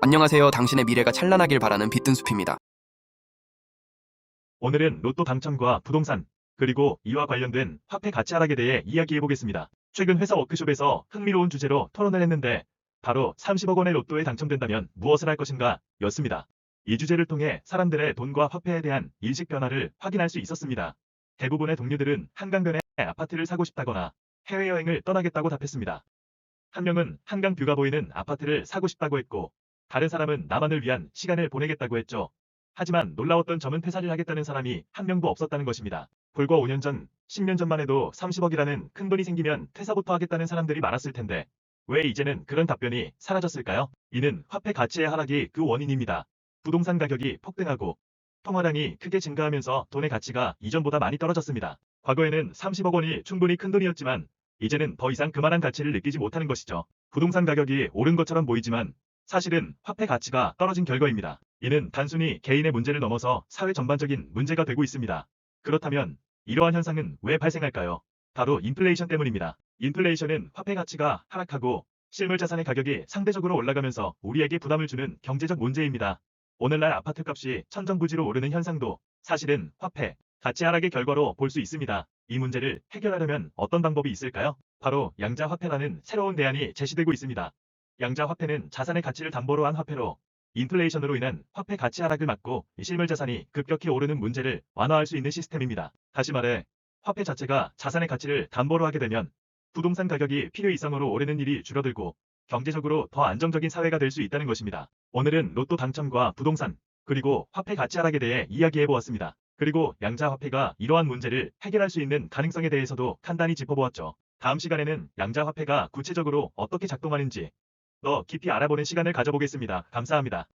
안녕하세요. 당신의 미래가 찬란하길 바라는 비뜬숲입니다. 오늘은 로또 당첨과 부동산, 그리고 이와 관련된 화폐 가치 하락에 대해 이야기해 보겠습니다. 최근 회사 워크숍에서 흥미로운 주제로 토론을 했는데 바로 30억 원의 로또에 당첨된다면 무엇을 할 것인가 였습니다. 이 주제를 통해 사람들의 돈과 화폐에 대한 인식 변화를 확인할 수 있었습니다. 대부분의 동료들은 한강변에 아파트를 사고 싶다거나 해외여행을 떠나겠다고 답했습니다. 한 명은 한강 뷰가 보이는 아파트를 사고 싶다고 했고 다른 사람은 나만을 위한 시간을 보내겠다고 했죠. 하지만 놀라웠던 점은 퇴사를 하겠다는 사람이 한 명도 없었다는 것입니다. 불과 5년 전, 10년 전만 해도 30억이라는 큰 돈이 생기면 퇴사부터 하겠다는 사람들이 많았을 텐데 왜 이제는 그런 답변이 사라졌을까요? 이는 화폐 가치의 하락이 그 원인입니다. 부동산 가격이 폭등하고 통화량이 크게 증가하면서 돈의 가치가 이전보다 많이 떨어졌습니다. 과거에는 30억 원이 충분히 큰 돈이었지만 이제는 더 이상 그만한 가치를 느끼지 못하는 것이죠. 부동산 가격이 오른 것처럼 보이지만 사실은 화폐 가치가 떨어진 결과입니다. 이는 단순히 개인의 문제를 넘어서 사회 전반적인 문제가 되고 있습니다. 그렇다면 이러한 현상은 왜 발생할까요? 바로 인플레이션 때문입니다. 인플레이션은 화폐 가치가 하락하고 실물 자산의 가격이 상대적으로 올라가면서 우리에게 부담을 주는 경제적 문제입니다. 오늘날 아파트 값이 천정부지로 오르는 현상도 사실은 화폐 가치 하락의 결과로 볼 수 있습니다. 이 문제를 해결하려면 어떤 방법이 있을까요? 바로 양자 화폐라는 새로운 대안이 제시되고 있습니다. 양자 화폐는 자산의 가치를 담보로 한 화폐로 인플레이션으로 인한 화폐 가치 하락을 막고 실물 자산이 급격히 오르는 문제를 완화할 수 있는 시스템입니다. 다시 말해 화폐 자체가 자산의 가치를 담보로 하게 되면 부동산 가격이 필요 이상으로 오르는 일이 줄어들고 경제적으로 더 안정적인 사회가 될 수 있다는 것입니다. 오늘은 로또 당첨과 부동산 그리고 화폐 가치 하락에 대해 이야기해 보았습니다. 그리고 양자 화폐가 이러한 문제를 해결할 수 있는 가능성에 대해서도 간단히 짚어보았죠. 다음 시간에는 양자 화폐가 구체적으로 어떻게 작동하는지 더 깊이 알아보는 시간을 가져보겠습니다. 감사합니다.